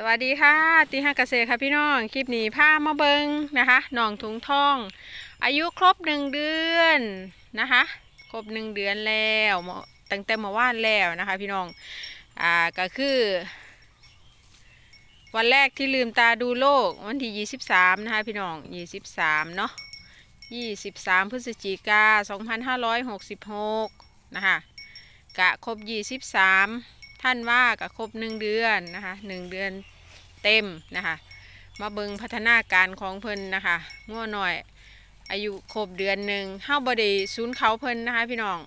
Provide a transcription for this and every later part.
สวัสดีค่ะตีห้าเกษตรค่ะพี่น้อง คลิปนี้พามาเบิงนะคะหนองถุงทอง อายุครบหนึ่งเดือนนะคะ ครบหนึ่งเดือนแล้วเตั้งแต่เมื่านแล้วนะคะ พี่น้อง อ่าก็คือ วันแรกที่ลืมตาดูโลกวันที่23นะคะพี่น้อง23เนาะ23พฤศจิกา2566นะคะกะครบ23 ท่านว่ากะครบ1เดือนนะคะ1เดือนเต็มนะคะ มาเบิงพัฒนาการของเพิ่นนะคะง่วหน่อยอายุครบเดือนหนึ่งเฮาบด้ศูนย์เขาเพิ่นนะคะ พี่น้อง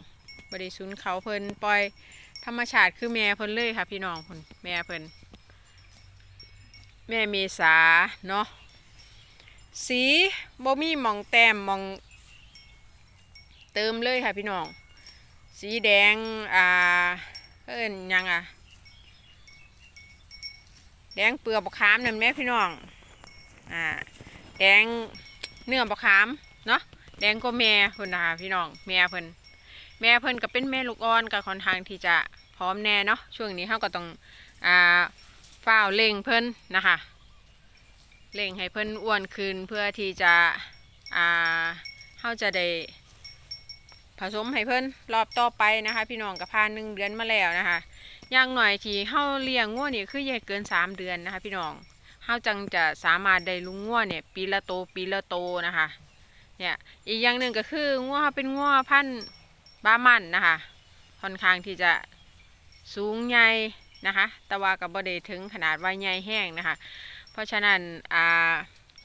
บด้ศูนย์เขาเพิ่นปล่อยธรรมชาติคือแม่เพิ่นเลยค่ะ พี่น้องเพิ่นแม่เพิ่นแม่เมษาเนาะสีบ่มีมองแต้มมองเติมเลยค่ะพี่น้อง สีแดงอ่า เอิ้นหยังอะ แดงเปลือกบะขามนั่นแม่พี่น้อง อ่า แดงเนื้อบะขาม เนาะแดงก็แม่เพิ่นนะคะพี่น้อง แม่เพิ่นแม่เพิ่นก็เป็นแม่ลูกอ่อนก็ค่อนข้างที่จะพร้อมแน่เนาะช่วงนี้เฮาก็ต้องอ่าฝ้าเล่งเพิ่นนะคะเล่งให้เพิ่นอ้วนขึ้นเพื่อที่จะอ่าเฮาจะได้ ผสมให้เพิ่นรอบต่อไปนะคะ พี่น้องกับพานหนึ่งเดือนมาแล้วนะคะอย่างหน่อยที่เฮาเลี้ยงงัวนี่คืออย่เกินสามเดือนนะคะ พี่น้องเฮาจังจะสามารถได้ลุงงัวเนี่ย ปีละโตปีละโตนะคะเนี่ยอีกอย่างหนึ่งก็คืองัวเฮาเป็นงัวพันธุ์บามันนะคะค่อนข้างที่จะสูงใหญ่นะคะแต่ว่ากับบไดถึงขนาดว่าใหญ่แห้งนะคะ เพราะฉะนั้นอ่า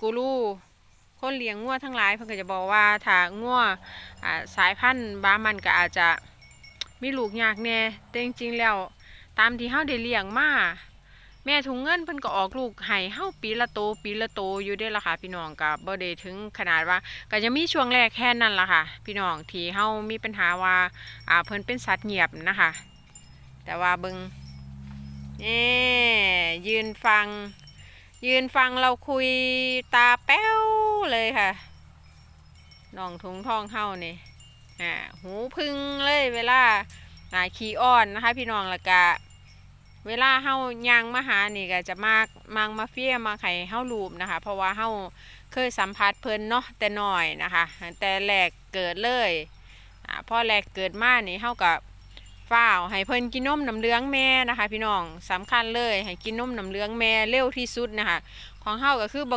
กูรู คนเลี้ยงงัวทั้งหลายเพิ่นก็จะบอกว่าถ้างัวอ่าสายพันธุ์บามันก็อาจจะมีลูกยากแน่แต่จริงๆแล้วตามที่เฮาได้เลี้ยงมาแม่ถุงเงินเพิ่นก็ออกลูกให้เฮาปีละโตปีละโตอยู่ได้ละค่ะ พี่น้องก็บ่ได้ถึงขนาดว่าก็จะมีช่วงแรกแค่นั้นล่ะค่ะ พี่น้องที่เฮามีปัญหาว่าอ่าเพิ่นเป็นสัตว์เงียบนะคะ แต่ว่าเบิงนี่ยืนฟัง ยืนฟังเราคุยตาแป้ว เลยค่ะน้องถุงทองเข้านี่อ่าหูพึ่งเลยเวลาอ่าขี้อ้อนนะคะ พี่น้องละกะเวลาเฮายางมาหานี่ก็จะมากมังมาเฟียมาไข่เฮาลูบนะคะ เพราะว่าเฮาเคยสัมผัสเพิ่นเนาะแต่น้อยนะคะ แต่แรกเกิดเลยอ่าพอแรกเกิดมานี่เฮากับฝ้าวให้เพิ่นกินนมน้ำเหลืองแม่นะคะ พี่น้องสำคัญเลยให้กินนมน้ำเหลืองแม่เร็วที่สุดนะคะ ของเฮาก็คือบ่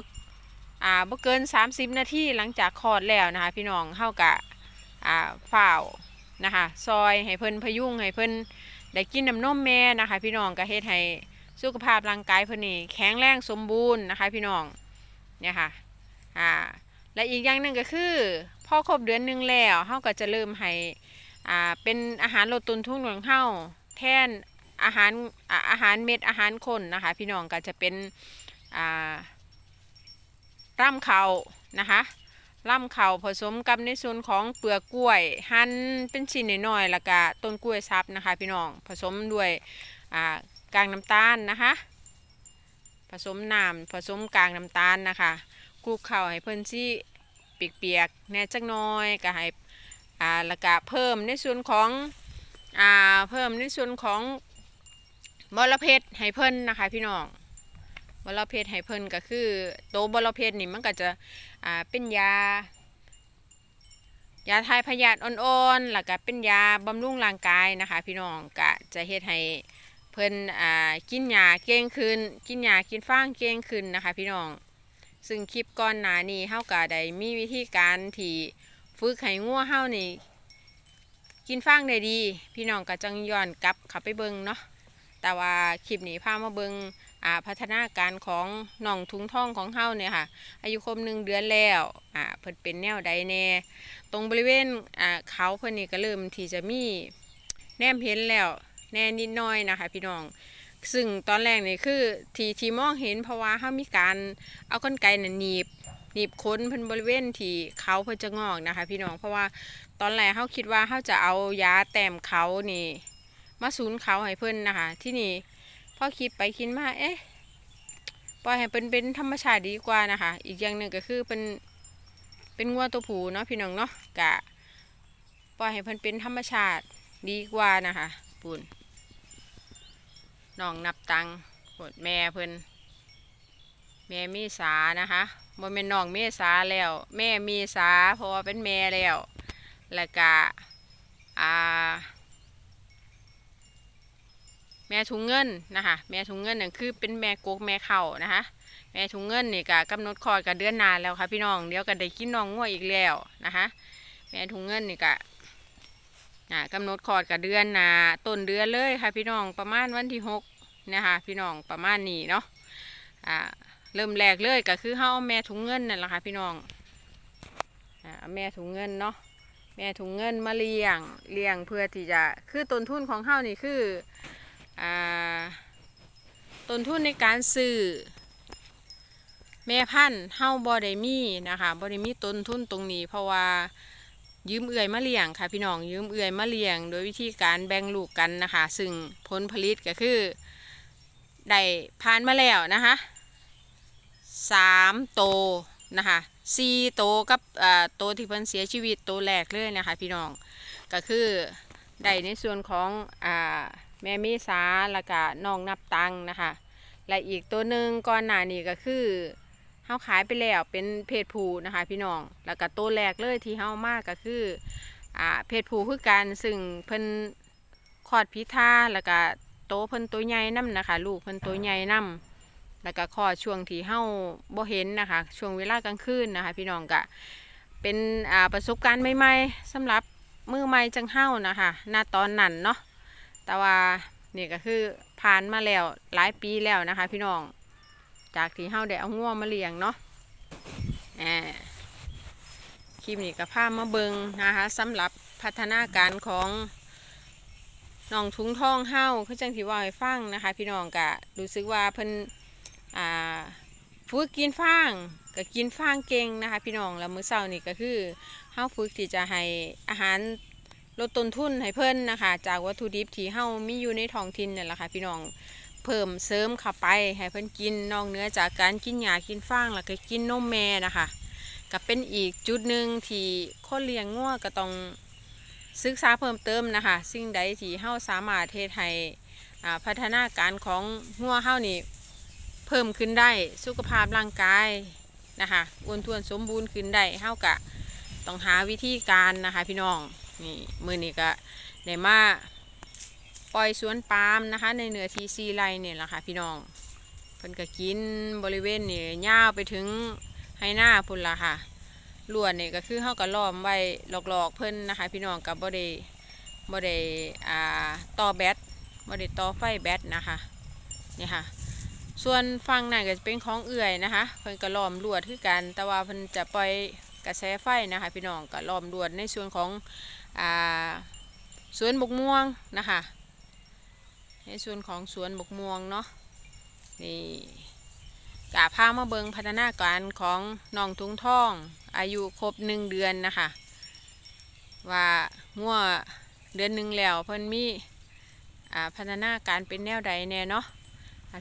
อ่าบ่เกิน 30 นาทีหลังจากคลอดแล้วนะคะ พี่น้องเฮากะอ่าฝ้าวนะคะซอยให้เพิ่นพยุงให้เพิ่นได้กินน้ำนมแม่นะคะ พี่น้องก็เฮ็ดให้สุขภาพร่างกายเพิ่นนี่แข็งแรงสมบูรณ์นะคะ พี่น้องเนี่ยค่ะอ่าและอีกอย่างหนึ่งก็คือพอครบเดือนหนึงแล้วเฮาก็จะเริ่มให้อ่าเป็นอาหารลดต้นทุนของเฮาแทนอาหารอาอาหารเม็ดอาหารคนนะคะ พี่น้องก็จะเป็นอ่า ร่ำเขานะคะร่ำเขาผสมกับในส่วนของเปลือกกล้วย หั่นเป็นชิ้นน้อยๆแล้วก็ต้นกล้วยซับนะคะ พี่น้องผสมด้วยอ่ากากน้ำตาลนะคะ ผสมน้ำผสมกากน้ำตาลนะคะคลุกเข้าให้เพิ่นสิเปียกๆแน่จักน้อยก็ให้แล้วก็เพิ่มในส่วนของอเพิ่มในส่วนของบอระเพ็ดให้เพิ่นนะคะ พี่น้อง บอระเพ็ดให้เพิ่นก็คือโตวบอระเพ็ดนี่มันก็จะอ่าเป็นยายาทายพยาธิอ่อนๆแล้วก็เป็นยาบำรุงร่างกายนะคะ พี่น้องก็จะเฮ็ดให้เพิ่นอ่ากินยาเก่งขึ้น กินยากินฟางเก่งขึ้นนะคะ พี่น้อง ซึ่งคลิปก่อนหน้านี้เฮาก็ได้มีวิธีการที่ฝึกให้งัวเฮานี่กินฟางได้ดี พี่น้องก็จังย้อนกลับเขับไปเบิงเนาะแต่ว่าคลิปนี้พามาเบิงอ่า พัฒนาการของน่องถุงท่องของเฮาเนี่ยค่ะ อายุครบหนึ่งเดือนแล้วอ่าเพิ่นเป็นแนวใดแน่ ตรงบริเวณอ่าเขาเพิ่นนี่ก็เริ่มที่จะมีแนมเห็นแล้วแน่นิดน้อยนะคะพี่น้อง ซึ่งตอนแรกนี่คือที่ที่มองเห็นเพราะว่าเฮามีการเอาก้นไก่น่ะหนีบหนีบค้นเพิ่นบริเวณที่เขาเพิ่นจะงอกนะคะ พี่น้องเพราะว่าตอนแรกเขาคิดว่าเขาจะเอายาแต้มเขานี่มาสูนเขาให้เพิ่นนะคะ ที่นี่ พอคิดไปคิดมาเอ๊ะปล่อยให้เป็นเป็นธรรมชาติดีกว่านะคะ อีกอย่างหนึ่งก็คือเป็นเป็นงัวตัวผูเนาะพี่น้องเนาะกะปล่อยให้เพิ่นเป็นธรรมชาติดีกว่านะคะปุ่นน้องนับตังปวดแม่เพิ่นแม่เมีสานะคะบ่แม่นน้องเมษาแล้ว แม่เมีสาเพราะว่าเป็นแม่แล้วแล้วก็อ่า แม่ถุงเงินนะคะ แม่ถุงเงินเนั่นคือเป็นแม่กกแม่เข่านะคะ แม่ถุงเงินนี่ก็กำหนดคลอดกับเดือนนานแล้วค่ะพี่น้องเดี๋ยวก็ได้กินน้องงัวอีกแล้วนะคะ แม่ถุงเงินนี่ก็กำหนดคลอดกับเดือนนาต้นเดือนเลยค่ะพี่น้องประมาณวันที่หกนะคะพี่น้องประมาณนี้เนาะอ่าเริ่มแรกเลยก็คือเฮาเอาแม่ถุงเงินนั่นแหละค่ะพี่น้องอ่าแม่ถุงเงินเนาะแม่ถุงเงินมาเลี้ยงเลี้ยงเพื่อที่จะคือต้นทุนของเฮานี่คือ ต้นทุนในการซื้อแม่พันธุ์เฮาบ่ได้มีนะคะบ่ได้มีต้นทุนตรงนี้ เพราะว่ายืมเอื่อยมาเลี้ยงค่ะพี่น้องยืมเอื่อยมาเลี้ยง โดยวิธีการแบ่งลูกกันนะคะ ซึ่งผลผลิตก็คือได้ผ่านมาแล้วนะคะสามโตนะคะสี่โตกับโตที่เพิ่นเสียชีวิตโตแรกเลยนะคะพี่น้องก็คือได้ในส่วนของอ่า แม่เมษาแล้วก็น้องนับตังนะคะ และอีกตัวหนึ่งก่อนหน้านี้ก็คือเฮาขายไปแล้วเป็นเพศผู้นะคะ พี่น้อง แล้วก็ตัวแรกเลยที่เฮามากก็คืออ่าเพศผู้คือกันซึ่งเพิ่นคลอดพิธาแล้วก็โตเพิ่นตัวใหญ่นํนะคะ ลูกเพิ่นตัวใหญ่นํแล้วก็คลอดช่วงที่เฮาบ่เห็นนะคะ ช่วงเวลากลางคืนนะคะ พี่น้องก็เป็นประสบการณ์ใหม่ๆสำหรับมือใหม่จังเฮานะคะณตอนนั้นเนาะ แต่ว่านี่ก็คือผ่านมาแล้วหลายปีแล้วนะคะ พี่น้อง จากที่เฮาได้เอาง่วมาเลี้ยงเนาะแอบคลิปนี้ก็พามาเบิงนะคะสำหรับพัฒนาการของน้องทุงทองเฮาคือจังที่ว่าให้ฟังนะคะ พี่น้องก็รู้สึกว่าเพิ่นอ่าฝึกกินฟางก็กินฟางเก่งนะคะ พี่น้องแล้วมื้อเช้านี่ก็คือเฮาฝึกที่จะให้อาหาร ลดต้นทุนให้เพิ่นนะคะ จากวัตถุดิบที่เฮามีอยู่ในท้องถิ่นนี่แหละค่ะพี่น้องเพิ่มเสริมเข้าไปให้เพิ่นกินนอกเนื้อจากการกินหญ้ากินฟางแล้วก็กินนมแม่นะคะก็เป็นอีกจุดหนึ่งที่คนเลี้ยงงัวก็ต้องศึกษาเพิ่มเติมนะคะ สิ่งใดที่เฮาสามารถเฮ็ดให้พัฒนาการของงัวเฮานี่เพิ่มขึ้นได้สุขภาพร่างกายนะคะอ้วนท้วนสมบูรณ์ขึ้นได้เฮากะต้องหาวิธีการนะคะพี่น้อง นี่มือนี้ก็ได้มาปล่อยสวนปาล์มนะคะ ในเหนือทีซีไรเนี่ยแหละค่ะพี่น้องเพิ่นก็กินบริเวณนี่ยาวไปถึงให้หน้าพุ่นละค่ะลวดนี่ก็คือเฮาก็ล้อมไว้หลอกๆเพิ่นนะคะ พี่น้องกับบ่ได้บ่ได้อ่าต่อแบตบ่ได้ต่อไฟแบตนะคะนี่ค่ะ ส่วนฝั่งนั่นก็จะเป็นของเอื่อยนะคะ เพิ่นก็ล้อมลวดคือกัน แต่ว่าเพิ่นจะปล่อย กระแสไฟนะคะพี่น้องก็ล้อมลวดในส่วนของอ่าสวนบกม่วงนะคะในส่วนของสวนบกม่วงเนาะนี่กาพามาเบิงพัฒนาการของน้องทุงท่อง อายุครบหนึ่งเดือนนะคะว่างัวเดือนหนึ่งแล้วเพิ่นมีพัฒนาการเป็นแนวใดแน่เนาะ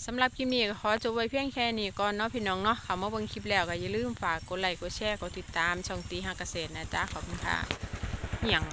สำหรับคลิปนี้ก็ขอจบไว้เพียงแค่นี้ก่อนเนาะพี่น้องเนาะเข้ามาเบิ่งคลิปแล้วก็อย่าลืมฝากกดไลค์กดแชร์กดติดตามช่องตีหาเกษตรนะจ๊ะขอบคุณค่ะอหย่าง